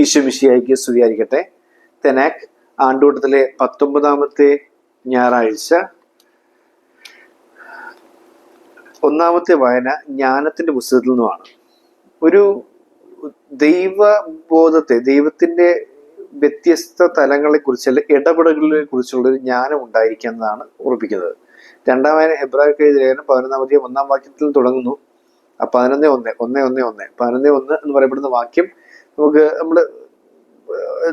ഈശ്വമിഷിയായിക്ക് സ്തുതിയായിരിക്കട്ടെ. തെനാക് ആണ്ടുകൂട്ടത്തിലെ പത്തൊമ്പതാമത്തെ ഞായറാഴ്ച. ഒന്നാമത്തെ വായന ജ്ഞാനത്തിന്റെ പുസ്തകത്തിൽ നിന്നുമാണ്. ഒരു ദൈവബോധത്തെ ദൈവത്തിന്റെ വ്യത്യസ്ത തലങ്ങളെ കുറിച്ചുള്ള ഇടപെടലുകളെ കുറിച്ചുള്ള ഒരു ജ്ഞാനം ഉണ്ടായിരിക്കുന്നതാണ് ഉറപ്പിക്കുന്നത്. രണ്ടാം വായന ഹെബ്രാഹിം എഴുതിയ ലേഖനം പതിനൊന്നാമത്തെ ഒന്നാം വാക്യത്തിൽ തുടങ്ങുന്നു. പതിനൊന്ന് ഒന്ന് ഒന്നേ ഒന്നേ ഒന്ന് പതിനൊന്ന് ഒന്ന് എന്ന് പറയപ്പെടുന്ന വാക്യം നമുക്ക് നമ്മൾ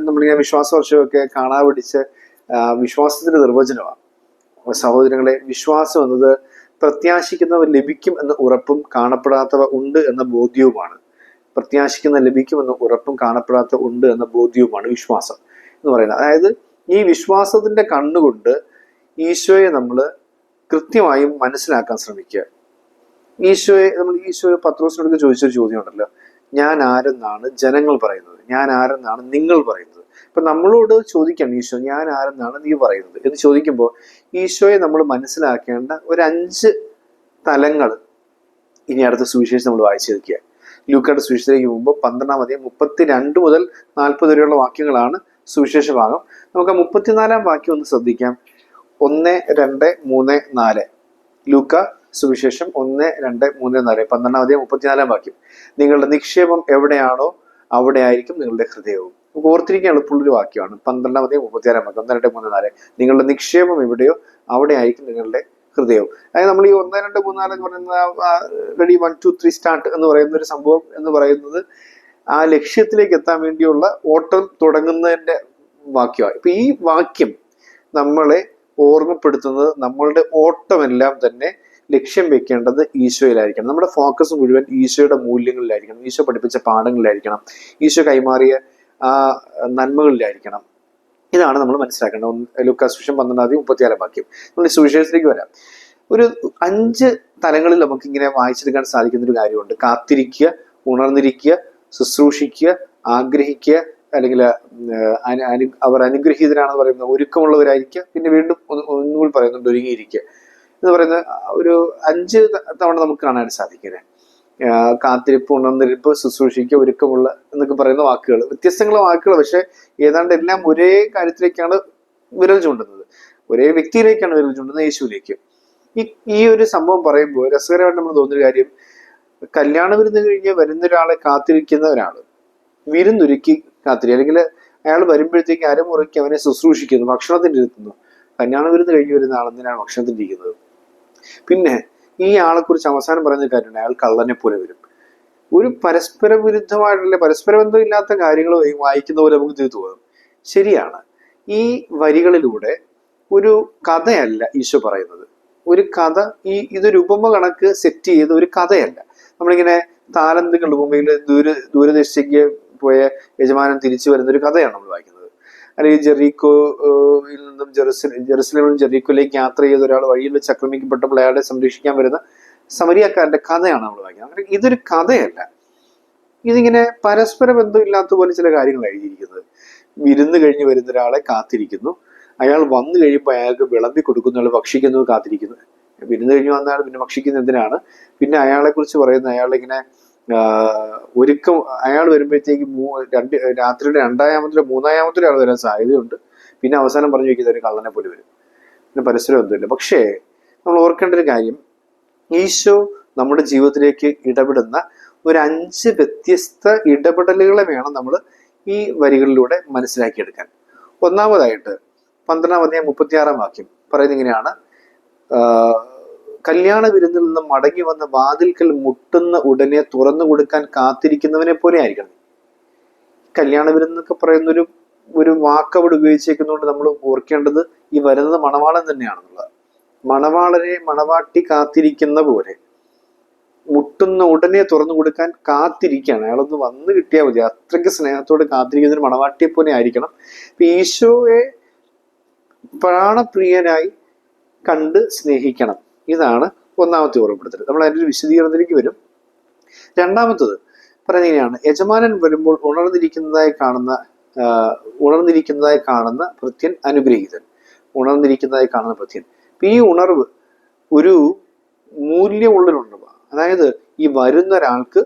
നമ്മളിങ്ങനെ വിശ്വാസ വർഷമൊക്കെ കാണാ പിടിച്ച് വിശ്വാസത്തിന്റെ നിർവചനമാണ്. സഹോദരങ്ങളെ വിശ്വാസം എന്നത് പ്രത്യാശിക്കുന്നവ ലഭിക്കും എന്ന ഉറപ്പും കാണപ്പെടാത്തവ ഉണ്ട് എന്ന ബോധ്യവുമാണ്. പ്രത്യാശിക്കുന്ന ലഭിക്കും എന്ന ഉറപ്പും കാണപ്പെടാത്ത ഉണ്ട് എന്ന ബോധ്യവുമാണ് വിശ്വാസം എന്ന് പറയുന്നത്. അതായത് ഈ വിശ്വാസത്തിന്റെ കണ്ണുകൊണ്ട് ഈശോയെ നമ്മൾ കൃത്യമായും മനസ്സിലാക്കാൻ ശ്രമിക്കുക. ഈശോയെ നമ്മൾ ഈശോയെ പത്രോസിനോട് ചോദിച്ചൊരു ചോദ്യം ഉണ്ടല്ലോ ഞാൻ ആരെന്നാണ് ജനങ്ങൾ പറയുന്നത്? ഞാൻ ആരെന്നാണ് നിങ്ങൾ പറയുന്നത്? ഇപ്പൊ നമ്മളോട് ചോദിക്കണം ഈശോ ഞാൻ ആരെന്നാണ് നീ പറയുന്നത്? എന്ന് ചോദിക്കുമ്പോൾ ഈശോയെ നമ്മൾ മനസ്സിലാക്കേണ്ട ഒരു അഞ്ച് തലങ്ങൾ ഇനി അടുത്ത സുവിശേഷം നമ്മൾ വായിച്ചു നോക്കിയ ലൂക്കയുടെ സുവിശേഷത്തിലേക്ക് മുമ്പ് പന്ത്രണ്ടാം അധികം മുപ്പത്തി രണ്ട് മുതൽ നാൽപ്പത് വരെയുള്ള വാക്യങ്ങളാണ് സുവിശേഷ ഭാഗം. നമുക്ക് ആ മുപ്പത്തിനാലാം വാക്യം ഒന്ന് ശ്രദ്ധിക്കാം. ഒന്ന് രണ്ട് മൂന്ന് നാല്. ലൂക്ക സുവിശേഷം ഒന്ന് രണ്ട് മൂന്ന് നാല് പന്ത്രണ്ടാം അധികം മുപ്പത്തിനാലാം വാക്യം. നിങ്ങളുടെ നിക്ഷേപം എവിടെയാണോ അവിടെ ആയിരിക്കും നിങ്ങളുടെ ഹൃദയവും. ഓർത്തിരിക്കാൻ എളുപ്പമുള്ളൊരു വാക്യമാണ്. പന്ത്രണ്ടാം അധികം മുപ്പത്തിയാറാം വാക്യം. ഒന്ന് രണ്ട് മൂന്ന് നാല്. നിങ്ങളുടെ നിക്ഷേപം എവിടെയോ അവിടെ ആയിരിക്കും നിങ്ങളുടെ ഹൃദയവും. അതായത് നമ്മൾ ഈ ഒന്ന് രണ്ട് മൂന്ന് നാല് എന്ന് പറയുന്ന ready one two three start എന്ന് പറയുന്ന ഒരു സംഭവം എന്ന് പറയുന്നത് ആ ലക്ഷ്യത്തിലേക്ക് എത്താൻ വേണ്ടിയുള്ള ഓട്ടം തുടങ്ങുന്നതിന്റെ വാക്യമാണ്. ഇപ്പൊ ഈ വാക്യം നമ്മളെ ഓർമ്മപ്പെടുത്തുന്നത് നമ്മളുടെ ഓട്ടമെല്ലാം തന്നെ ലക്ഷ്യം വെക്കേണ്ടത് ഈശോയിലായിരിക്കണം. നമ്മുടെ ഫോക്കസ് മുഴുവൻ ഈശോയുടെ മൂല്യങ്ങളിലായിരിക്കണം. ഈശോ പഠിപ്പിച്ച പാഠങ്ങളിലായിരിക്കണം. ഈശോ കൈമാറിയ ആ നന്മകളിലായിരിക്കണം. ഇതാണ് നമ്മൾ മനസ്സിലാക്കേണ്ടത്. ലൂക്കാസ് വിഷം പന്ത്രണ്ടാം തീയതി മുപ്പത്തിയാലാം വാക്യം. നമ്മൾ സുവിശേഷത്തിലേക്ക് വരാം. ഒരു അഞ്ച് തലങ്ങളിൽ നമുക്ക് ഇങ്ങനെ വായിച്ചെടുക്കാൻ സാധിക്കുന്ന ഒരു കാര്യമുണ്ട്. കാത്തിരിക്കുക ഉണർന്നിരിക്കുക ശുശ്രൂഷിക്കുക ആഗ്രഹിക്കുക അല്ലെങ്കിൽ അവർ അനുഗ്രഹീതരാണെന്ന് പറയുന്നത് ഒരുക്കമുള്ളവരായിരിക്കുക. പിന്നെ വീണ്ടും ഒന്ന് ഒന്നുകൂടി പറയുന്നുണ്ട് ഒരുങ്ങിയിരിക്കുക. എന്ന് പറയുന്ന ഒരു അഞ്ച് തവണ നമുക്ക് കാണാൻ സാധിക്കുന്നത് കാത്തിരിപ്പ് ഉണർന്നിരിപ്പ് ശുശ്രൂഷിക്ക ഒരുക്കമുള്ള എന്നൊക്കെ പറയുന്ന വാക്കുകൾ. വ്യത്യസ്തങ്ങളെ വാക്കുകൾ പക്ഷെ ഏതാണ്ട് എല്ലാം ഒരേ കാര്യത്തിലേക്കാണ് വിരൽ ചൂണ്ടുന്നത്. ഒരേ വ്യക്തിയിലേക്കാണ് വിരൽ ചൂണ്ടുന്നത് യേശുവിലേക്ക്. ഈ ഈ ഒരു സംഭവം പറയുമ്പോൾ രസകരമായിട്ട് നമ്മൾ തോന്നുന്ന കാര്യം കല്യാണ വിരുന്ന് കഴിഞ്ഞ് വരുന്ന ഒരാളെ കാത്തിരിക്കുന്ന ഒരാൾ വിരുന്നൊരുക്കി കാത്തിരി അല്ലെങ്കിൽ അയാൾ വരുമ്പോഴത്തേക്ക് അരമുറയ്ക്ക് അവനെ ശുശ്രൂഷിക്കുന്നു ഭക്ഷണത്തിന് ഇരുത്തുന്നു കല്യാണ വിരുന്ന് കഴിഞ്ഞ് വരുന്ന ആളെന്തിനാണ് ഭക്ഷണത്തിന് ഇരിക്കുന്നത് പിന്നെ ഈ ആളെ കുറിച്ച് അവസാനം പറയുന്ന കാര്യമുണ്ട് അയാൾ കള്ളനെ പോലെ വരും. ഒരു പരസ്പര വിരുദ്ധമായിട്ടുള്ള പരസ്പര ബന്ധമില്ലാത്ത കാര്യങ്ങൾ വായിക്കുന്ന പോലെ നമുക്ക് തോന്നും. ശരിയാണ്. ഈ വരികളിലൂടെ ഒരു കഥയല്ല ഈശോ പറയുന്നത്. ഒരു കഥ ഈ ഇതൊരു ഉപമ കണക്ക് സെറ്റ് ചെയ്ത ഒരു കഥയല്ല. നമ്മളിങ്ങനെ താലന്തുകളുടെ ഉപമയിൽ ദൂര ദൂരദേശത്തേക്ക് പോയ യജമാനൻ തിരിച്ചു വരുന്ന ഒരു കഥയാണ് നമ്മൾ വായിക്കുന്നത്. അല്ലെങ്കിൽ ജെറീക്കോയിൽ നിന്നും ജെറുസലേം ജെറുസലേമിൽ നിന്നും ജെറീക്കോയിലേക്ക് യാത്ര ചെയ്ത ഒരാൾ വഴിയിൽ വെച്ച് ആക്രമിക്കപ്പെട്ടപ്പോൾ അയാളെ സംരക്ഷിക്കാൻ വരുന്ന സമരിയക്കാരന്റെ കഥയാണ് നമ്മൾ വായിക്കുന്നത്. അങ്ങനെ ഇതൊരു കഥയല്ല. ഇതിങ്ങനെ പരസ്പര ബന്ധമില്ലാത്ത പോലെ ചില കാര്യങ്ങൾ എഴുതിയിരിക്കുന്നത്. വിരുന്ന് കഴിഞ്ഞ് വരുന്ന ഒരാളെ കാത്തിരിക്കുന്നു. അയാൾ വന്നു കഴിയുമ്പോൾ അയാൾക്ക് വിളമ്പി കൊടുക്കുന്നു അയാൾ ഭക്ഷിക്കുന്നു കാത്തിരിക്കുന്നു. വിരുന്ന് കഴിഞ്ഞ് വന്നാൽ പിന്നെ ഭക്ഷിക്കുന്ന എന്തിനാണ്? പിന്നെ അയാളെ കുറിച്ച് പറയുന്ന അയാളിങ്ങനെ ഒരുക്കം അയാൾ വരുമ്പോഴത്തേക്ക് മൂ രണ്ട് രാത്രിയുടെ രണ്ടായാമത്തിലോ മൂന്നായാമത്തിലോ അയാൾ വരാൻ സാധ്യതയുണ്ട്. പിന്നെ അവസാനം പറഞ്ഞു വയ്ക്കുന്ന ഒരു കള്ളനെ പോലെ വരും. പിന്നെ പരസ്പരം ഒന്നുമില്ല. പക്ഷേ നമ്മൾ ഓർക്കേണ്ട ഒരു കാര്യം ഈശോ നമ്മുടെ ജീവിതത്തിലേക്ക് ഇടപെടുന്ന ഒരു അഞ്ച് വ്യത്യസ്ത ഇടപെടലുകളെ വേണം നമ്മൾ ഈ വരികളിലൂടെ മനസ്സിലാക്കിയെടുക്കാൻ. ഒന്നാമതായിട്ട് പന്ത്രണ്ടാം അധ്യായം മുപ്പത്തിയാറാം വാക്യം പറയുന്ന ഇങ്ങനെയാണ്. കല്യാണ വിരുന്നിൽ നിന്ന് മടങ്ങി വന്ന വാതിൽക്കൽ മുട്ടുന്ന ഉടനെ തുറന്നു കൊടുക്കാൻ കാത്തിരിക്കുന്നവനെ പോലെ ആയിരിക്കണം. കല്യാണ വിരുന്നൊക്കെ പറയുന്ന ഒരു ഒരു വാക്ക് അവിടെ ഉപയോഗിച്ചേക്കുന്നതുകൊണ്ട് നമ്മൾ ഓർക്കേണ്ടത് ഈ വരുന്നത് മണവാളൻ തന്നെയാണെന്നുള്ളത് മണവാളനെ മണവാട്ടി കാത്തിരിക്കുന്ന പോലെ. മുട്ടുന്ന ഉടനെ തുറന്നു കൊടുക്കാൻ കാത്തിരിക്കുകയാണ്. അയാളൊന്ന് വന്നു കിട്ടിയാൽ മതി. അത്രയ്ക്ക് സ്നേഹത്തോട് കാത്തിരിക്കുന്ന ഒരു മണവാട്ടിയെ പോലെ ആയിരിക്കണം. ഈശോയെ പ്രാണപ്രിയനായി കണ്ട് സ്നേഹിക്കണം. ഇതാണ് ഒന്നാമത്തെ ഓർമ്മപ്പെടുത്തൽ. നമ്മൾ അതിന്റെ ഒരു വിശദീകരണത്തിലേക്ക് വരും. രണ്ടാമത്തത് പറയുന്നതിനെയാണ് യജമാനൻ വരുമ്പോൾ ഉണർന്നിരിക്കുന്നതായി കാണുന്ന ഉണർന്നിരിക്കുന്നതായി കാണുന്ന പ്രത്യൻ അനുഗ്രഹീതൻ. ഉണർന്നിരിക്കുന്നതായി കാണുന്ന പ്രത്യൻ ഈ ഉണർവ് ഒരു മൂല്യമുള്ള ഉണർവ് അതായത് ഈ വരുന്ന ഒരാൾക്ക്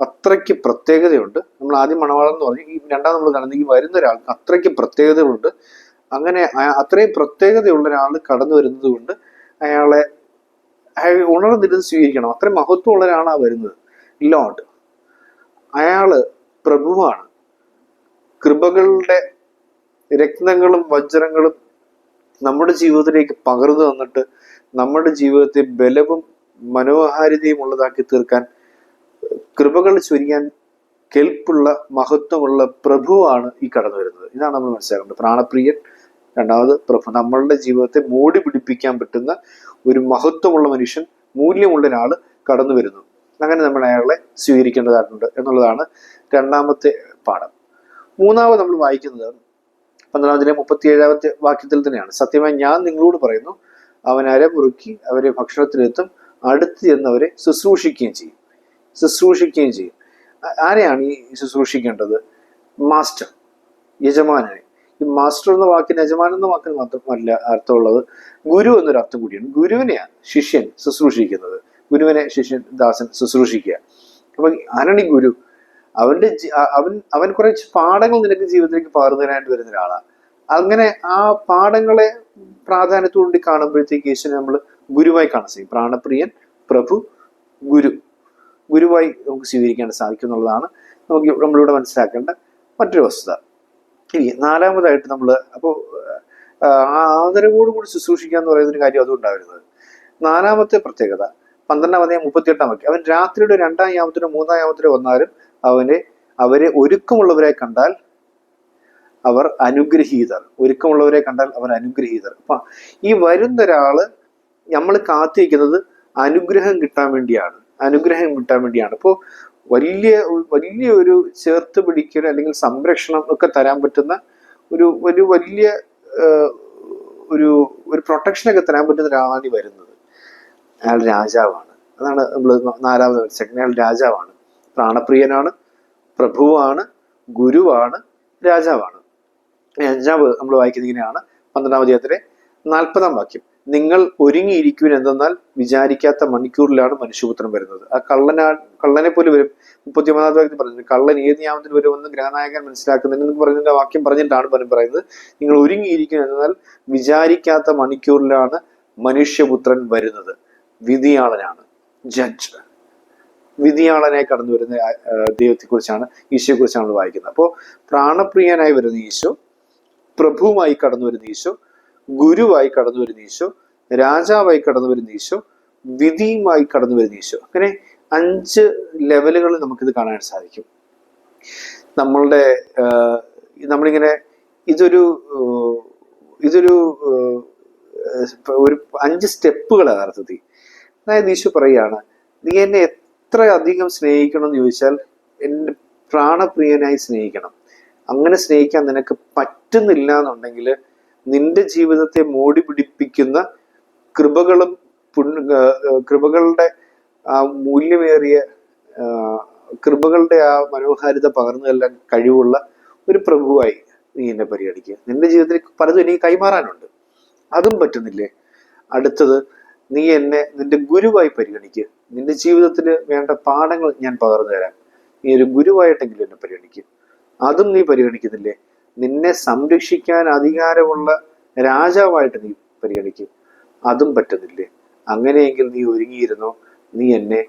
അത്രയ്ക്ക് പ്രത്യേകതയുണ്ട്. നമ്മൾ ആദ്യം മണവാളം എന്ന് പറഞ്ഞു. ഈ രണ്ടാം നമ്മൾ കാണുന്നത് ഈ വരുന്ന ഒരാൾക്ക് അത്രയ്ക്ക് പ്രത്യേകതകളുണ്ട്. അങ്ങനെ അത്രയും പ്രത്യേകതയുള്ള ഒരാൾ കടന്നു വരുന്നത് കൊണ്ട് അയാളെ ഉണർന്നിരുന്ന് സ്വീകരിക്കണം. അത്രയും മഹത്വമുള്ള ഒരാളാണ് വരുന്നത്. ലോഡ് അയാൾ പ്രഭുവാണ്. കൃപകളുടെ രക്തങ്ങളും വജ്രങ്ങളും നമ്മുടെ ജീവിതത്തിലേക്ക് പകർന്നു തന്നിട്ട് നമ്മുടെ ജീവിതത്തെ ബലവും മനോഹാരിതയും ഉള്ളതാക്കി തീർക്കാൻ കൃപകൾ ചൊരിയാൻ കെൽപ്പുള്ള മഹത്വമുള്ള പ്രഭുവാണ് ഈ കടന്നു വരുന്നത് ഇതാണ് നമ്മൾ മനസ്സിലാക്കേണ്ടത്. പ്രാണപ്രിയൻ രണ്ടാമത് പ്രഭു നമ്മളുടെ ജീവിതത്തെ മൂടി പിടിപ്പിക്കാൻ പറ്റുന്ന ഒരു മഹത്വമുള്ള മനുഷ്യൻ മൂല്യമുള്ള ഒരാൾ കടന്നു വരുന്നു. അങ്ങനെ നമ്മൾ അയാളെ സ്വീകരിക്കേണ്ടതായിട്ടുണ്ട് എന്നുള്ളതാണ് രണ്ടാമത്തെ പാഠം. മൂന്നാമത് നമ്മൾ വായിക്കുന്നത് പന്ത്രണ്ടാമതിലെ മുപ്പത്തി ഏഴാമത്തെ വാക്യത്തിൽ തന്നെയാണ്. സത്യമായി ഞാൻ നിങ്ങളോട് പറയുന്നു അവനാരെ മുറുക്കി അവരെ ഭക്ഷണത്തിലെത്തും അടുത്ത് ചെന്നവരെ ശുശ്രൂഷിക്കുകയും ചെയ്യും. ശുശ്രൂഷിക്കുകയും ചെയ്യും. ആരെയാണ് ഈ ശുശ്രൂഷിക്കേണ്ടത്? മാസ്റ്റർ യജമാനനെ. ഈ മാസ്റ്റർ എന്ന വാക്കിന് യജമാനൻ എന്ന വാക്കിന് മാത്രമല്ല അർത്ഥമുള്ളത്. ഗുരു എന്നൊരു അർത്ഥം കൂടിയാണ്. ഗുരുവിനെയാണ് ശിഷ്യൻ ശുശ്രൂഷിക്കുന്നത്. ഗുരുവിനെ ശിഷ്യൻ ദാസൻ ശുശ്രൂഷിക്കുക. അപ്പൊ ആരാണ് ഈ ഗുരു? അവന്റെ അവൻ അവൻ കുറച്ച് പാഠങ്ങൾ നിനക്ക് ജീവിതത്തിലേക്ക് പകർന്നതിനായിട്ട് വരുന്ന ഒരാളാണ്. അങ്ങനെ ആ പാഠങ്ങളെ പ്രാധാന്യത്തോടുകൂടി കാണുമ്പോഴത്തേക്ക് യേശുവിനെ നമ്മൾ ഗുരുവായി കാണാൻ സാധിക്കും. പ്രാണപ്രിയൻ പ്രഭു ഗുരു. ഗുരുവായി നമുക്ക് സ്വീകരിക്കാൻ സാധിക്കും എന്നുള്ളതാണ് നമുക്ക് നമ്മളിവിടെ മനസ്സിലാക്കേണ്ട മറ്റൊരു വസ്തുത. ഇനി നാലാമതായിട്ട് നമ്മൾ അപ്പോൾ ആദരവോടുകൂടി ശുശ്രൂഷിക്കുക എന്ന് പറയുന്ന ഒരു കാര്യം ഉണ്ടാവരുത്. നാലാമത്തെ പ്രത്യേകത പന്ത്രണ്ടാമതേ മുപ്പത്തിയെട്ടാം വാക്യം. അവൻ രാത്രിയുടെ രണ്ടാം യാമത്തിനോ മൂന്നാം യാമത്തിനോ വന്നാലും അവനെ അവരെ ഒരുക്കമുള്ളവരെ കണ്ടാൽ അവർ അനുഗ്രഹീതർ. ഒരുക്കമുള്ളവരെ കണ്ടാൽ അവർ അനുഗ്രഹീതർ. അപ്പൊ ഈ വരുന്ന ഒരാൾ നമ്മൾ കാത്തിരിക്കുന്നത് അനുഗ്രഹം കിട്ടാൻ വേണ്ടിയാണ്. അനുഗ്രഹം കിട്ടാൻ വേണ്ടിയാണ്. ഇപ്പോൾ വലിയ വലിയ ഒരു ചേർത്ത് പിടിക്കൽ അല്ലെങ്കിൽ സംരക്ഷണം ഒക്കെ തരാൻ പറ്റുന്ന ഒരു ഒരു വലിയ ഒരു ഒരു പ്രൊട്ടക്ഷനൊക്കെ തരാൻ പറ്റുന്ന ഒരാളാണ് ഈ വരുന്നത്. അയാൾ രാജാവാണ്. അതാണ് നമ്മൾ നാലാമത് മനസ്സിലാക്കുന്നത് അയാൾ രാജാവാണ്. പ്രാണപ്രിയനാണ് പ്രഭുവാണ് ഗുരുവാണ് രാജാവാണ്. അഞ്ചാമത് നമ്മൾ വായിക്കുന്നത് ഇങ്ങനെയാണ്. പന്ത്രണ്ടാം അധ്യായത്തിലെ നാൽപ്പതാം വാക്യം. നിങ്ങൾ ഒരുങ്ങിയിരിക്കുവിൻ എന്തെന്നാൽ വിചാരിക്കാത്ത മണിക്കൂറിലാണ് മനുഷ്യപുത്രൻ വരുന്നത്. ആ കള്ളനാ കള്ളനെ പോലെ വരും. മുപ്പത്തിയൊമ്പതാം വാക്യത്തിൽ പറഞ്ഞു കള്ളൻ ഏത് യാമത്തിൽ വരുമെന്ന് ഗ്രഹനായകൻ മനസ്സിലാക്കുന്നതിന് പറഞ്ഞതിന്റെ വാക്യം പറഞ്ഞിട്ടാണ് പലരും പറയുന്നത്. നിങ്ങൾ ഒരുങ്ങിയിരിക്കും എന്നാൽ വിചാരിക്കാത്ത മണിക്കൂറിലാണ് മനുഷ്യപുത്രൻ വരുന്നത്. വിധിയാളനാണ് ജഡ്ജ്. വിധിയാളനെ കടന്നു വരുന്ന ദൈവത്തെ കുറിച്ചാണ് ഈശോയെ കുറിച്ചാണ് നമ്മൾ വായിക്കുന്നത്. അപ്പോൾ പ്രാണപ്രിയനായി വരുന്ന ഈശോ പ്രഭുവായി കടന്നു വരുന്ന ഈശോ ഗുരുവായി കടന്നു വരുന്ന ഈശോ രാജാവായി കടന്നു വരുന്ന ഈശോ വിധിയുമായി കടന്നു വരുന്ന ഈശോ. അങ്ങനെ അഞ്ച് ലെവലുകളിൽ നമുക്കിത് കാണാൻ സാധിക്കും. നമ്മളുടെ നമ്മളിങ്ങനെ ഇതൊരു ഇതൊരു ഒരു അഞ്ച് സ്റ്റെപ്പുകളാണ് യഥാർത്ഥത്തിൽ. അതായത് ഈശോ പറയുകയാണ് നീ എന്നെ എത്ര അധികം സ്നേഹിക്കണം എന്ന് ചോദിച്ചാൽ എന്നെ പ്രാണപ്രിയനായി സ്നേഹിക്കണം. അങ്ങനെ സ്നേഹിക്കാൻ നിനക്ക് പറ്റുന്നില്ല എന്നുണ്ടെങ്കിൽ നിന്റെ ജീവിതത്തെ മോടി പിടിപ്പിക്കുന്ന കൃപകളും കൃപകളുടെ ആ മൂല്യമേറിയ കൃപകളുടെ ആ മനോഹാരിത പകർന്നു തല്ലാൻ കഴിവുള്ള ഒരു പ്രഭുവായി നീ എന്നെ പരിഗണിക്കുക. നിന്റെ ജീവിതത്തിൽ പലതും എനിക്ക് കൈമാറാനുണ്ട്. അതും പറ്റുന്നില്ലേ? അടുത്തത് നീ എന്നെ നിന്റെ ഗുരുവായി പരിഗണിക്കുക. നിന്റെ ജീവിതത്തിൽ വേണ്ട പാഠങ്ങൾ ഞാൻ പകർന്നു തരാം. നീ ഒരു ഗുരുവായിട്ടെങ്കിലും എന്നെ പരിഗണിക്കുക. അതും നീ പരിഗണിക്കുന്നില്ലേ? നിന്നെ സംരക്ഷിക്കാൻ അധികാരമുള്ള രാജാവായിട്ട് നീ പരിഗണിക്കും. അതും പറ്റുന്നില്ലേ? അങ്ങനെയെങ്കിൽ നീ ഒരുങ്ങിയിരുന്നോ? നീ എന്നെ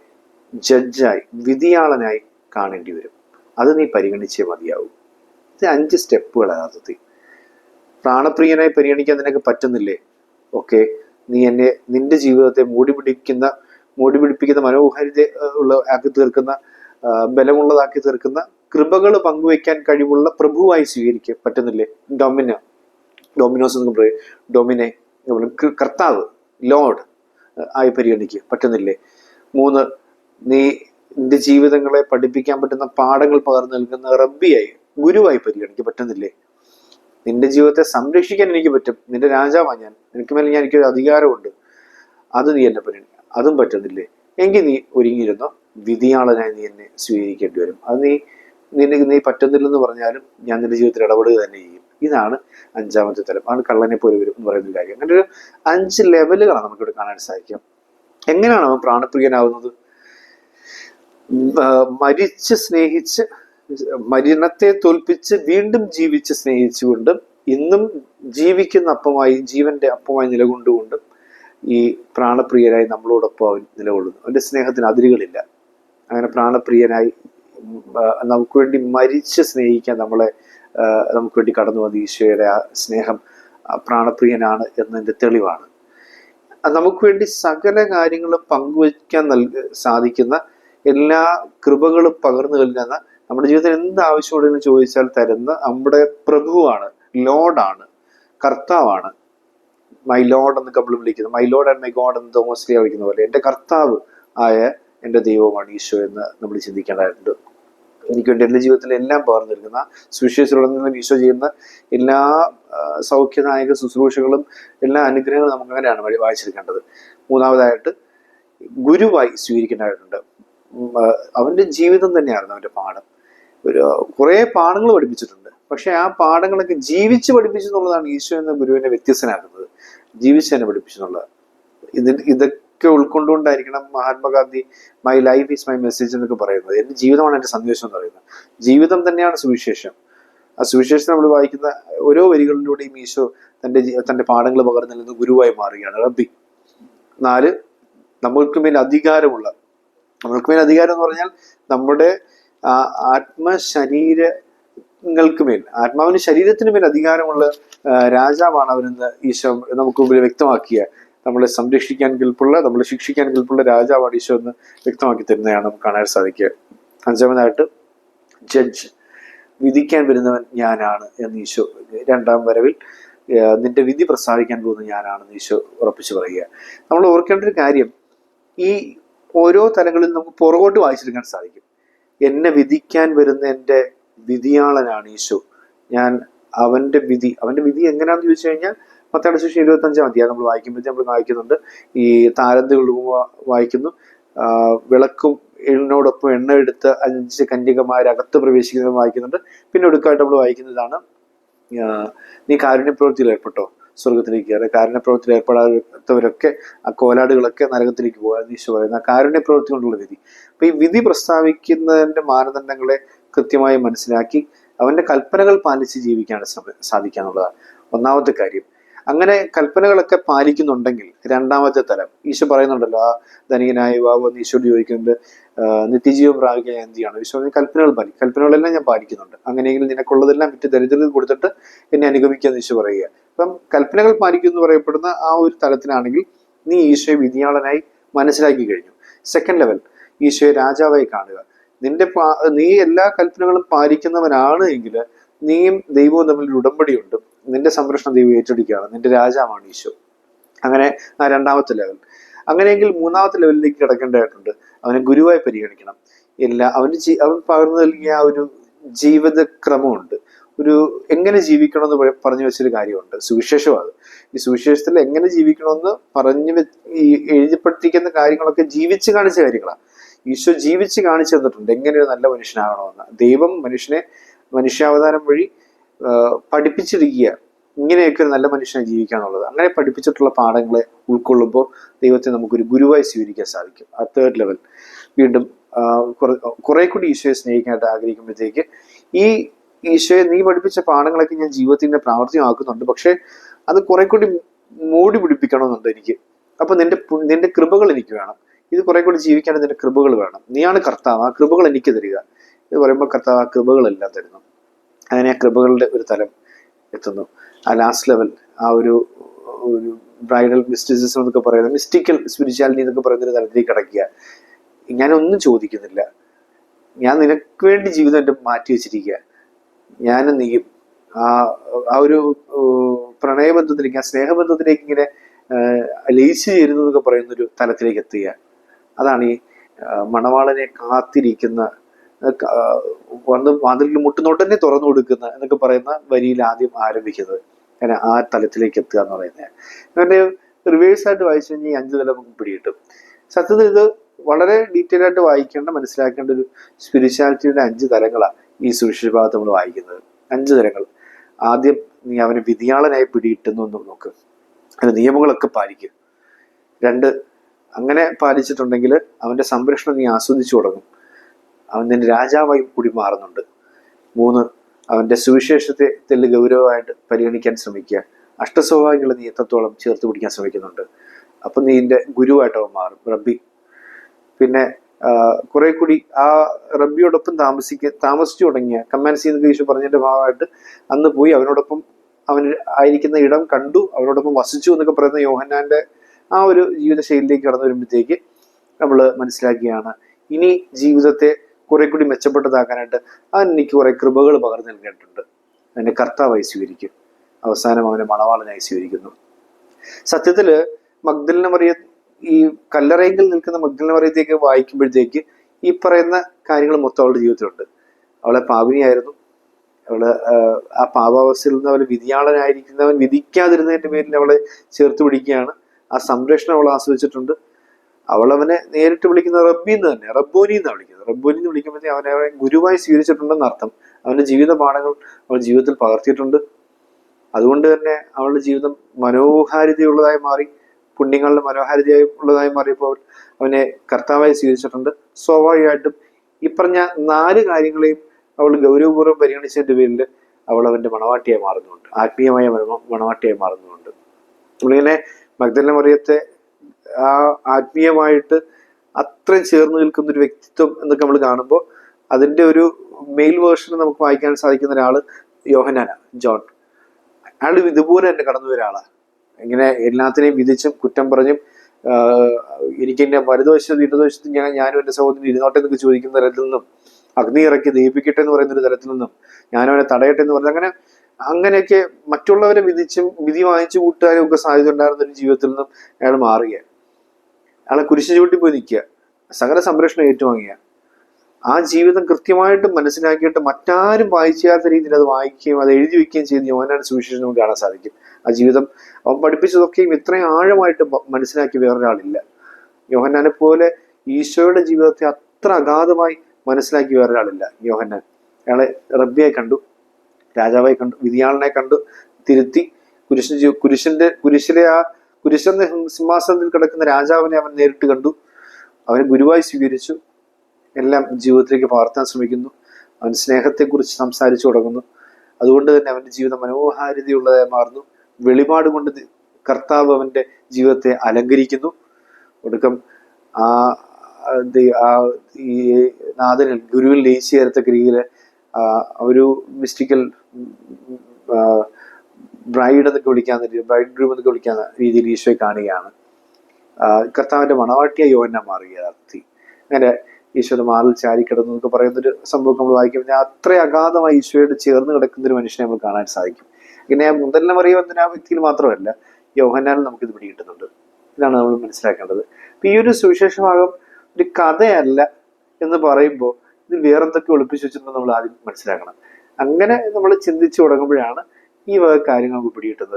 ജഡ്ജായി വിധിയാളനായി കാണേണ്ടി വരും. അത് നീ പരിഗണിച്ചേ മതിയാവും. ഇത് അഞ്ച് സ്റ്റെപ്പുകൾ യഥാർത്ഥത്തിൽ പ്രാണപ്രിയനായി പരിഗണിക്കാൻ നിനക്ക് പറ്റുന്നില്ലേ? ഓക്കെ. നീ എന്നെ നിന്റെ ജീവിതത്തെ മൂടി പിടിക്കുന്ന മൂടി പിടിപ്പിക്കുന്ന മനോഹാരിത ഉള്ള ആക്കി തീർക്കുന്ന ബലമുള്ളതാക്കി തീർക്കുന്ന കൃപകൾ പങ്കുവയ്ക്കാൻ കഴിവുള്ള പ്രഭുവായി സ്വീകരിക്കുക പറ്റുന്നില്ലേ? ഡൊമിന. ഡൊമിനോസ് എന്ന് പറയും. ഡൊമിനെ കർത്താവ് ലോഡ് ആയി പരിഗണിക്കുക പറ്റുന്നില്ലേ? മൂന്ന് നീ നിന്റെ ജീവിതങ്ങളെ പഠിപ്പിക്കാൻ പറ്റുന്ന പാഠങ്ങൾ പകർന്നു നൽകുന്ന റബ്ബിയായി ഗുരുവായി പരിഗണിക്കുക പറ്റുന്നില്ലേ? നിന്റെ ജീവിതത്തെ സംരക്ഷിക്കാൻ എനിക്ക് പറ്റും. നിന്റെ രാജാവാണ് ഞാൻ. എനിക്ക് മേലെ ഞാൻ എനിക്കൊരു അധികാരമുണ്ട്. അത് നീ എന്നെ പരിഗണിക്കുക അതും പറ്റുന്നില്ലേ? എങ്കിൽ നീ ഒരുങ്ങിയിരുന്നോ? വിധിയാളനായി നീ എന്നെ സ്വീകരിക്കേണ്ടി വരും. അത് നീ നിനക്ക് നീ പറ്റുന്നില്ലെന്ന് പറഞ്ഞാലും ഞാൻ നിന്റെ ജീവിതത്തിൽ ഇടപെടുക തന്നെ ചെയ്യും. ഇതാണ് അഞ്ചാമത്തെ തലം. ആണ് കള്ളനെ പോലെ വരും എന്ന് പറയുന്ന കാര്യം. അങ്ങനെ ഒരു അഞ്ച് ലെവലുകളാണ് നമുക്കിവിടെ കാണാൻ സാധിക്കും എങ്ങനെയാണ് അവൻ പ്രാണപ്രിയനാവുന്നത് മരിച്ച് സ്നേഹിച്ച് മരണത്തെ തോൽപ്പിച്ച് വീണ്ടും ജീവിച്ച് സ്നേഹിച്ചുകൊണ്ടും ഇന്നും ജീവിക്കുന്ന അപ്പമായി ജീവന്റെ അപ്പമായി നിലകൊണ്ടുകൊണ്ടും ഈ പ്രാണപ്രിയനായി നമ്മളോടൊപ്പം അവൻ നിലകൊള്ളുന്നു. അവന്റെ സ്നേഹത്തിന് അതിരുകളില്ല. അങ്ങനെ പ്രാണപ്രിയനായി നമുക്ക് വേണ്ടി മരിച്ച് സ്നേഹിക്കാൻ നമ്മളെ നമുക്ക് വേണ്ടി കടന്നു വന്ന ഈശോയുടെ ആ സ്നേഹം പ്രാണപ്രിയനാണ് എന്നതിന്റെ തെളിവാണ്. നമുക്ക് വേണ്ടി സകല കാര്യങ്ങളും പങ്കുവയ്ക്കാൻ നൽക സാധിക്കുന്ന എല്ലാ കൃപകളും പകർന്നു നൽകുന്ന നമ്മുടെ ജീവിതത്തിൽ എന്ത് ആവശ്യമുണ്ടെന്ന് ചോദിച്ചാൽ തരുന്ന നമ്മുടെ പ്രഭുവാണ് ലോഡാണ് കർത്താവാണ്. മൈ ലോഡ് എന്ന് നമ്മൾ വിളിക്കുന്നത് my lord and my God എന്ന് തോമസ്ലിയ വിളിക്കുന്ന പോലെ എന്റെ കർത്താവ് ആയ എന്റെ ദൈവമാണ് ഈശോ എന്ന് നമ്മൾ ചിന്തിക്കേണ്ടതായിട്ടുണ്ട് എനിക്ക് വേണ്ടി എന്റെ ജീവിതത്തിൽ എല്ലാം പകർന്നു നൽകുന്ന സുവിശേഷത്തിലുടനീളം ഈശോ ചെയ്യുന്ന എല്ലാ സൗഖ്യനായക ശുശ്രൂഷകളും എല്ലാ അനുഗ്രഹങ്ങളും നമുക്ക് അങ്ങനെയാണ് വഴി വായിച്ചെടുക്കേണ്ടത്. മൂന്നാമതായിട്ട് ഗുരുവായി സ്വീകരിക്കേണ്ടതായിട്ടുണ്ട്. അവന്റെ ജീവിതം തന്നെയായിരുന്നു അവന്റെ പാഠം. ഒരു കുറേ പാഠങ്ങൾ പഠിപ്പിച്ചിട്ടുണ്ട്. പക്ഷെ ആ പാഠങ്ങളൊക്കെ ജീവിച്ച് പഠിപ്പിച്ചു എന്നുള്ളതാണ് ഈശോ എന്ന ഗുരുവിനെ വ്യത്യസ്തനാക്കുന്നത്. ജീവിച്ച് തന്നെ പഠിപ്പിച്ചു എന്നുള്ളത്. ഇതിൽ ഇതൊക്കെ ഉൾക്കൊണ്ടുകൊണ്ടായിരിക്കണം Mahatma Gandhi my life is my message എന്നൊക്കെ പറയുന്നത്. എന്റെ ജീവിതമാണ് എന്റെ സന്ദേശം എന്ന് പറയുന്നത്. ജീവിതം തന്നെയാണ് സുവിശേഷം. ആ സുവിശേഷം നമ്മൾ വായിക്കുന്ന ഓരോ വരികളിലൂടെയും ഈശോ തന്റെ തന്റെ പാഠങ്ങൾ പകർന്നു നൽകുന്ന ഗുരുവായി മാറുകയാണ്. റബ്ബി നാല് നമ്മൾക്ക് മേൽ അധികാരമുള്ള നമ്മൾക്ക് മേൽ അധികാരം എന്ന് പറഞ്ഞാൽ നമ്മുടെ ആത്മശരീര ആത്മശരീരങ്ങൾക്ക് മേൽ ആത്മാവിന് ശരീരത്തിന് മേൽ അധികാരമുള്ള രാജാവാണ് അവനെന്ന് ഈശോ നമുക്ക് മുമ്പിൽ വ്യക്തമാക്കിയ നമ്മളെ സംരക്ഷിക്കാൻ കെൽപ്പുള്ള നമ്മളെ ശിക്ഷിക്കാൻ കെൽപ്പുള്ള രാജാവാണ് ഈശോ എന്ന് വ്യക്തമാക്കി തരുന്നതാണ് നമുക്ക് കാണാൻ സാധിക്കുക. അഞ്ചാമതായിട്ട് ജഡ്ജ് വിധിക്കാൻ വരുന്നവൻ ഞാനാണ് എന്ന് ഈശോ രണ്ടാം വരവിൽ നിന്റെ വിധി പ്രസ്താവിക്കാൻ പോകുന്ന ഞാനാണെന്ന് ഈശോ ഉറപ്പിച്ചു പറയുക. നമ്മൾ ഓർക്കേണ്ട ഒരു കാര്യം ഈ ഓരോ തലങ്ങളിൽ നമുക്ക് പുറകോട്ട് വായിച്ചെടുക്കാൻ സാധിക്കും. എന്നെ വിധിക്കാൻ വരുന്ന എന്റെ വിധിയാളനാണ് ഈശോ. ഞാൻ അവന്റെ വിധി അവന്റെ വിധി എങ്ങനെയാണെന്ന് ചോദിച്ചു കഴിഞ്ഞാൽ പത്താം ശേഷം ഇരുപത്തി അഞ്ചാം അധ്യായം നമ്മൾ വായിക്കുമ്പോൾ നമ്മൾ വായിക്കുന്നുണ്ട്. ഈ താരന്തുകൾ വായിക്കുന്നു. വിളക്കും എണ്ണോടൊപ്പം എണ്ണ എടുത്ത് അഞ്ച് കന്യകമാരകത്ത് പ്രവേശിക്കുന്നത് വായിക്കുന്നുണ്ട്. പിന്നെ ഒടുക്കായിട്ട് നമ്മൾ വായിക്കുന്നതാണ് നീ കാരുണ്യപ്രവൃത്തിയിൽ ഏർപ്പെട്ടോ? സ്വർഗത്തിലേക്ക് കയറി. കാരുണ്യപ്രവൃത്തിയിൽ ഏർപ്പെടാത്തവരൊക്കെ ആ കോലാടുകളൊക്കെ നരകത്തിലേക്ക് എന്ന് ഈശോ പറയുന്നത് ആ കാരുണ്യപ്രവൃത്തി കൊണ്ടുള്ള വിധി. അപ്പൊ ഈ വിധി പ്രസ്താവിക്കുന്നതിന്റെ മാനദണ്ഡങ്ങളെ കൃത്യമായി മനസ്സിലാക്കി അവന്റെ കൽപ്പനകൾ പാലിച്ച് ജീവിക്കാൻ സാധിക്കുക ഒന്നാമത്തെ കാര്യം അങ്ങനെ കൽപ്പനകളൊക്കെ പാലിക്കുന്നുണ്ടെങ്കിൽ രണ്ടാമത്തെ തലം. ഈശോ പറയുന്നുണ്ടല്ലോ ആ ധനികനായ യുവാവ് എന്ന് ഈശോട് ചോദിക്കുന്നുണ്ട് നിത്യജീവം പ്രാപിക്കാൻ ഞാൻ എന്ത് ചെയ്യണം? ഈശോ കൽപ്പനകൾ പാലിക്കും കൽപ്പനകളെല്ലാം ഞാൻ പാലിക്കുന്നുണ്ട്. അങ്ങനെയെങ്കിൽ നിനക്കുള്ളതെല്ലാം വിറ്റ് ദരിദ്രത കൊടുത്തിട്ട് എന്നെ അനുഗമിക്കാന്ന് ഈശോ പറയുക. അപ്പം കൽപ്പനകൾ പാലിക്കും എന്ന് പറയപ്പെടുന്ന ആ ഒരു തലത്തിലാണെങ്കിൽ നീ ഈശോയെ വിധിയാളനായി മനസ്സിലാക്കി കഴിഞ്ഞു. സെക്കൻഡ് ലെവൽ ഈശോയെ രാജാവായി കാണുക. നിന്റെ നീ എല്ലാ കൽപ്പനകളും പാലിക്കുന്നവനാണ് എങ്കിൽ നീയും ദൈവവും തമ്മിൽ ഉടമ്പടിയുണ്ട്. നിന്റെ സംരക്ഷണം ദൈവം ഏറ്റെടുക്കുകയാണ്. നിന്റെ രാജാവാണ് ഈശോ. അങ്ങനെ ആ രണ്ടാമത്തെ ലെവൽ. അങ്ങനെയെങ്കിൽ മൂന്നാമത്തെ ലെവലിലേക്ക് കിടക്കേണ്ടതായിട്ടുണ്ട്. അവനെ ഗുരുവായി പരിഗണിക്കണം. ഇല്ല അവന് ജീ- അവൻ പകർന്നു നൽകിയ ആ ഒരു ജീവിതക്രമമുണ്ട്. ഒരു എങ്ങനെ ജീവിക്കണം എന്ന് പറ- പറഞ്ഞു വെച്ചൊരു കാര്യമുണ്ട്. സുവിശേഷമാണ്. ഈ സുവിശേഷത്തിൽ എങ്ങനെ ജീവിക്കണമെന്ന് പറഞ്ഞു ഈ എഴുതിപ്പെട്ടിരിക്കുന്ന കാര്യങ്ങളൊക്കെ ജീവിച്ച് കാണിച്ച കാര്യങ്ങളാണ് ഈശോ ജീവിച്ച് കാണിച്ചു തന്നിട്ടുണ്ട്. എങ്ങനെ ഒരു നല്ല മനുഷ്യനാകണമെന്ന്. ദൈവം മനുഷ്യനെ മനുഷ്യാവതാരം വഴി പഠിപ്പിച്ചിരിക്കുക. ഇങ്ങനെയൊക്കെ ഒരു നല്ല മനുഷ്യനെ ജീവിക്കുക എന്നുള്ളത് അങ്ങനെ പഠിപ്പിച്ചിട്ടുള്ള പാഠങ്ങളെ ഉൾക്കൊള്ളുമ്പോൾ ദൈവത്തെ നമുക്കൊരു ഗുരുവായി സ്വീകരിക്കാൻ സാധിക്കും. ആ തേർഡ് ലെവൽ വീണ്ടും കുറെ കൂടി ഈശോയെ സ്നേഹിക്കാനായിട്ട് ആഗ്രഹിക്കുമ്പോഴത്തേക്ക് ഈ ഈശോയെ നീ പഠിപ്പിച്ച പാഠങ്ങളൊക്കെ ഞാൻ ജീവിതത്തിന്റെ പ്രാവർത്തികമാക്കുന്നുണ്ട്. പക്ഷേ അത് കുറെ കൂടി മൂടി പിടിപ്പിക്കണമെന്നുണ്ട് എനിക്ക്. അപ്പൊ നിന്റെ നിന്റെ കൃപകൾ എനിക്ക് വേണം. ഇത് കുറെ കൂടി ജീവിക്കാൻ നിന്റെ കൃപകൾ വേണം. നീയാണ് കർത്താവ്. ആ കൃപകൾ എനിക്ക് തരിക. ഇത് പറയുമ്പോൾ കർത്താവ് ആ കൃപകളെല്ലാം തരുന്നു. അങ്ങനെ കൃപകളുടെ ഒരു തലം എത്തുന്നു. ആ ലാസ്റ്റ് ലെവൽ ആ ഒരു ഒരു ബ്രൈഡൽ മിസ്റ്റിസിസം എന്നൊക്കെ പറയുന്നത് മിസ്റ്റിക്കൽ സ്പിരിച്വാലിറ്റി എന്നൊക്കെ പറയുന്ന ഒരു തലത്തിലേക്ക് കിടക്കുക. ഞാനൊന്നും ചോദിക്കുന്നില്ല. ഞാൻ നിനക്ക് വേണ്ടി ജീവിതം എന്റെ മാറ്റി വെച്ചിരിക്കുക. ഞാനും നീയും. ആ ആ ഒരു പ്രണയബന്ധത്തിലേക്ക് ആ സ്നേഹബന്ധത്തിലേക്ക് ഇങ്ങനെ ലയിച്ചു ചേരുന്നതൊക്കെ പറയുന്നൊരു തലത്തിലേക്ക് എത്തുക. അതാണ് ഈ മണവാളനെ കാത്തിരിക്കുന്ന വന്ന് വാതിലിൽ മുട്ടുനോട്ടന്നെ തുറന്നു കൊടുക്കുന്ന എന്നൊക്കെ പറയുന്ന വരിയിൽ ആദ്യം ആരംഭിക്കുന്നത്. അങ്ങനെ ആ തലത്തിലേക്ക് എത്തുക എന്ന് പറയുന്നത്. അങ്ങനെ റിവേഴ്സ് ആയിട്ട് വായിച്ചു കഴിഞ്ഞാൽ ഈ അഞ്ച് തലം നമുക്ക് പിടികിട്ടും. സത്യത്തിൽ ഇത് വളരെ ഡീറ്റെയിൽ ആയിട്ട് വായിക്കേണ്ട മനസ്സിലാക്കേണ്ട ഒരു സ്പിരിച്വാലിറ്റിയുടെ അഞ്ച് തലങ്ങളാണ് ഈ സുവിശേഷ ഭാഗത്ത് നമ്മൾ വായിക്കുന്നത്. അഞ്ച് തലങ്ങൾ. ആദ്യം നീ അവനെ വിധിയാളനായി പിടിയിട്ടുന്നു എന്ന് നോക്ക്. അതിന്റെ നിയമങ്ങളൊക്കെ പാലിക്കും. രണ്ട് അങ്ങനെ പാലിച്ചിട്ടുണ്ടെങ്കിൽ അവന്റെ സംരക്ഷണം നീ ആസ്വദിച്ചു തുടങ്ങും. അവൻ നിന്റെ രാജാവായി കൂടി മാറുന്നുണ്ട്. മൂന്ന് അവന്റെ സുവിശേഷത്തെ തെല്ല് ഗൗരവമായിട്ട് പരിഗണിക്കാൻ ശ്രമിക്കുക. അഷ്ടസ്വഭാവങ്ങൾ നീ എത്രത്തോളം ചേർത്ത് പിടിക്കാൻ ശ്രമിക്കുന്നുണ്ട്. അപ്പം നീ എന്റെ ഗുരുവായിട്ട് അവൻ മാറും റബ്ബി. പിന്നെ കുറെ കൂടി ആ റബ്ബിയോടൊപ്പം താമസിക്ക താമസിച്ചു തുടങ്ങിയ കമാൻസി എന്ന് യേശു പറഞ്ഞതിന്റെ ഭാഗമായിട്ട് അന്ന് പോയി അവനോടൊപ്പം അവൻ ആയിരിക്കുന്ന ഇടം കണ്ടു അവനോടൊപ്പം വസിച്ചു എന്നൊക്കെ പറയുന്ന യോഹന്നാന്റെ ആ ഒരു ജീവിതശൈലിയിലേക്ക് കടന്നു വരുമ്പോഴത്തേക്ക് നമ്മൾ മനസ്സിലാക്കിയാണ്. ഇനി ജീവിതത്തെ കുറെ കൂടി മെച്ചപ്പെട്ടതാക്കാനായിട്ട് അവൻ എനിക്ക് കുറെ കൃപകൾ പകർന്നു നൽകിയിട്ടുണ്ട്. അതിന്റെ കർത്താവായി സ്വീകരിക്കും. അവസാനം അവനെ മണവാളനായി സ്വീകരിക്കുന്നു. സത്യത്തിൽ മഗ്ദലിന മറിയ ഈ കല്ലറയെങ്കിൽ നിൽക്കുന്ന മഗ്ദലിന മറിയത്തേക്ക് വായിക്കുമ്പോഴത്തേക്ക് ഈ പറയുന്ന കാര്യങ്ങൾ മൊത്തം അവളുടെ ജീവിതത്തിലുണ്ട്. അവളെ പാപിനിയായിരുന്നു. അവൾ ആ പാപാവസ്ഥയിൽ നിന്ന് അവൾ വിധിയാളനായിരിക്കുന്നവൻ വിധിക്കാതിരുന്നതിന്റെ പേരിൽ അവളെ ചേർത്ത് പിടിക്കുകയാണ്. ആ സംരക്ഷണം അവൾ ആസ്വദിച്ചിട്ടുണ്ട്. അവൾ അവനെ നേരിട്ട് വിളിക്കുന്ന റബ്ബി എന്ന് തന്നെ റബ്ബോനി എന്നാണ് വിളിക്കുന്നത്. റബ്ബോനി എന്ന് വിളിക്കുമ്പോഴത്തേക്ക് അവനെ അവനെ ഗുരുവായി സ്വീകരിച്ചിട്ടുണ്ടെന്ന് അർത്ഥം. അവന്റെ ജീവിത പാഠങ്ങൾ അവൾ ജീവിതത്തിൽ പകർത്തിയിട്ടുണ്ട്. അതുകൊണ്ട് തന്നെ അവളുടെ ജീവിതം മനോഹാരിതയുള്ളതായി മാറി പുണ്യങ്ങളുടെ മനോഹാരിതയായി ഉള്ളതായി മാറിയപ്പോൾ അവനെ കർത്താവായി സ്വീകരിച്ചിട്ടുണ്ട്. സ്വാഭാവികമായിട്ടും ഈ പറഞ്ഞ നാല് കാര്യങ്ങളെയും അവൾ ഗൗരവപൂർവം പരിഗണിച്ചതിന്റെ പേരിൽ അവൾ അവന്റെ മണവാട്ടിയായി മാറുന്നുണ്ട്. ആത്മീയമായ മണ- മണവാട്ടിയായി മാറുന്നുണ്ട്. നമ്മളിങ്ങനെ മഗ്ദല മറിയത്തെ ആ ആത്മീയമായിട്ട് അത്രയും ചേർന്ന് നിൽക്കുന്ന ഒരു വ്യക്തിത്വം എന്നൊക്കെ നമ്മൾ കാണുമ്പോൾ അതിന്റെ ഒരു മെയിൽ വേർഷൻ നമുക്ക് വായിക്കാൻ സാധിക്കുന്ന ഒരാൾ യോഹനാന ജോൺ. അയാൾ ഇതുപോലെ തന്നെ കടന്നു ഒരാളാണ് ഇങ്ങനെ എല്ലാത്തിനെയും വിധിച്ചും കുറ്റം പറഞ്ഞും എനിക്ക് എന്റെ വലതുവശത്ത് ഇടതുവശത്ത് ഞാൻ ഞാനും എന്റെ സഹോദരൻ ഇരുന്നോട്ടെ എന്നൊക്കെ ചോദിക്കുന്ന തരത്തിൽ നിന്നും അഗ്നി ഇറക്കി ദയിപ്പിക്കട്ടെ എന്ന് പറയുന്ന ഒരു തരത്തിൽ നിന്നും ഞാനും അവനെ തടയട്ടെ എന്ന് പറയുന്നത് അങ്ങനെ അങ്ങനെയൊക്കെ മറ്റുള്ളവരെ വിധിച്ചും വിധി വാങ്ങിച്ചു കൂട്ടാനും ഒക്കെ സാധ്യത ഉണ്ടായിരുന്ന ഒരു ജീവിതത്തിൽ നിന്നും അയാൾ മാറുക അയാളെ കുരിശു ചവിട്ടി പോയി നിൽക്കുക. സകല സംരക്ഷണം ഏറ്റുവാങ്ങിയ. ആ ജീവിതം കൃത്യമായിട്ട് മനസ്സിലാക്കിയിട്ട് മറ്റാരും വായിച്ചാത്ത രീതിയിൽ അത് വായിക്കുകയും അത് എഴുതി വയ്ക്കുകയും ചെയ്യുന്ന യോഹനാൻ സുവിശേഷം നമുക്ക് കാണാൻ സാധിക്കും. ആ ജീവിതം അവൻ പഠിപ്പിച്ചതൊക്കെയും ഇത്രയും ആഴമായിട്ട് മനസ്സിലാക്കി വേറൊരാളില്ല. യോഹന്നാനെ പോലെ ഈശോയുടെ ജീവിതത്തെ അത്ര അഗാധമായി മനസ്സിലാക്കി വേറൊരാളില്ല യോഹന്നാൻ. അയാളെ റബ്ബിയായി കണ്ടു രാജാവായി കണ്ടു വിധിയാളനെ കണ്ടു തിരുത്തി കുരിശ് കുരിശിന്റെ കുരിശിലെ ആ കുരിശന്റെ സിംഹാസനത്തിൽ കിടക്കുന്ന രാജാവിനെ അവൻ നേരിട്ട് കണ്ടു. അവനെ ഗുരുവായി സ്വീകരിച്ചു. എല്ലാം ജീവിതത്തിലേക്ക് പകർത്താൻ ശ്രമിക്കുന്നു. അവൻ സ്നേഹത്തെക്കുറിച്ച് സംസാരിച്ചു തുടങ്ങുന്നു. അതുകൊണ്ട് തന്നെ അവന്റെ ജീവിതം മനോഹാരിതയുള്ളതായി മാറുന്നു. വെളിപാട് കൊണ്ട് കർത്താവ് അവന്റെ ജീവിതത്തെ അലങ്കരിക്കുന്നു. ഒടുക്കം ആ ഈ നാഥനിൽ ഗുരുവിൽ ലയിച്ചു ചേർത്ത ക്രിയയിൽ ഒരു മിസ്റ്റിക്കൽ ബ്രൈഡ് എന്നൊക്കെ വിളിക്കാവുന്ന രീതി ബ്രൈഡ് ഗ്രൂം എന്നൊക്കെ വിളിക്കാവുന്ന രീതിയിൽ ഈശോയെ കാണുകയാണ്. കർത്താവിന്റെ മണവാട്ടിയ യോഹന മാറിയ യഥാർത്ഥി അങ്ങനെ ഈശോയുടെ മാറിൽ ചാരി കിടന്നു എന്നൊക്കെ പറയുന്ന ഒരു സംഭവം നമ്മൾ വായിക്കുമ്പോൾ അത്ര അഗാധമായി ഈശോയോട് ചേർന്ന് കിടക്കുന്ന ഒരു മനുഷ്യനെ നമ്മൾ കാണാൻ സാധിക്കും. ഇങ്ങനെ മുതലിനെ പറയുന്ന ആ വ്യക്തിയിൽ മാത്രമല്ല യോഹന്നാനും നമുക്കിത് പിടികിട്ടുന്നുണ്ട്. ഇതാണ് നമ്മൾ മനസ്സിലാക്കേണ്ടത്. അപ്പൊ ഈ ഒരു സുവിശേഷ ഭാഗം ഒരു കഥയല്ല എന്ന് പറയുമ്പോൾ ഇത് വേറെന്തൊക്കെ ഒളിപ്പിച്ചു വെച്ചിട്ടുണ്ടെന്ന് നമ്മൾ ആദ്യം മനസ്സിലാക്കണം. അങ്ങനെ നമ്മൾ ചിന്തിച്ചു തുടങ്ങുമ്പോഴാണ് ഈ വക കാര്യങ്ങൾ നമുക്ക്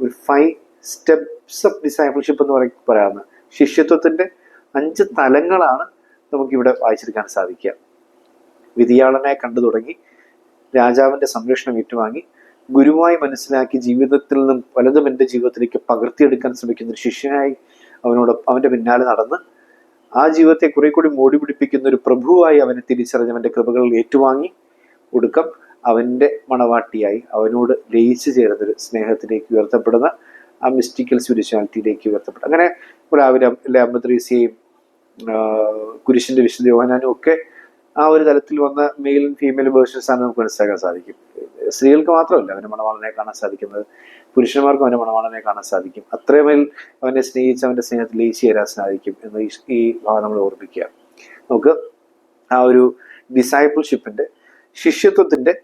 ഒരു ഫൈവ് സ്റ്റെപ്സ് ഓഫ് ഡിസൈബിൾഷിപ്പ് എന്ന് പറയ പറയാവുന്ന ശിഷ്യത്വത്തിന്റെ അഞ്ച് തലങ്ങളാണ് നമുക്കിവിടെ വായിച്ചെടുക്കാൻ സാധിക്കുക. വിധിയാളനെ കണ്ടു തുടങ്ങി രാജാവിന്റെ സംരക്ഷണം ഏറ്റുവാങ്ങി ഗുരുവായി മനസ്സിലാക്കി ജീവിതത്തിൽ നിന്നും പലതും എന്റെ ജീവിതത്തിലേക്ക് പകർത്തിയെടുക്കാൻ ശ്രമിക്കുന്ന ഒരു ശിഷ്യനായി അവനോട് അവന്റെ പിന്നാലെ നടന്ന് ആ ജീവിതത്തെ കുറെ കൂടി മോടി പിടിപ്പിക്കുന്ന ഒരു പ്രഭുവായി അവനെ തിരിച്ചറിഞ്ഞ് അവന്റെ കൃപകൾ ഏറ്റുവാങ്ങി ഒടുക്കം അവന്റെ മണവാട്ടിയായി അവനോട് ലയിച്ചു ചേർന്നൊരു സ്നേഹത്തിലേക്ക് ഉയർത്തപ്പെടുന്ന ആ മിസ്റ്റിക്കൽ സ്പിരിച്വാലിറ്റിയിലേക്ക് ഉയർത്തപ്പെടും. അങ്ങനെ രാവിലെ അമ്പത്രീസിയെയും കുരിശിന്റെ വിശുദ്ധ യോഹനാനും ഒക്കെ ആ ഒരു തലത്തിൽ വന്ന മെയിൽ ഫീമെയിൽ വേർഷൻസ് ആണ് നമുക്ക് മനസ്സിലാക്കാൻ സാധിക്കും. സ്ത്രീകൾക്ക് മാത്രമല്ല അവന്റെ മണവാളനെ കാണാൻ സാധിക്കുന്നത് പുരുഷന്മാർക്കും അവന്റെ മണവാളനെ കാണാൻ സാധിക്കും. അത്രമേൽ അവനെ സ്നേഹിച്ച് അവന്റെ സ്നേഹത്തിൽ ലയിച്ചു ചേരാൻ സാധിക്കും എന്ന് ഈ- ഭാഗം നമ്മൾ ഓർമ്മിക്കുക. നമുക്ക് ആ ഒരു ഡിസൈപ്പിൾഷിപ്പിന്റെ ശിഷ്യത്വത്തിന്റെ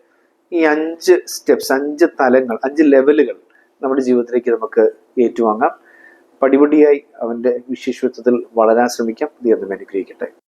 ഈ അഞ്ച് സ്റ്റെപ്സ് അഞ്ച് തലങ്ങൾ അഞ്ച് ലെവലുകൾ നമ്മുടെ ജീവിതത്തിലേക്ക് നമുക്ക് ഏറ്റുവാങ്ങാം. പടിപടിയായി അവന്റെ വിശേഷത്വത്തിൽ വളരാൻ ശ്രമിക്കാം. ദൈവം അനുഗ്രഹിക്കട്ടെ.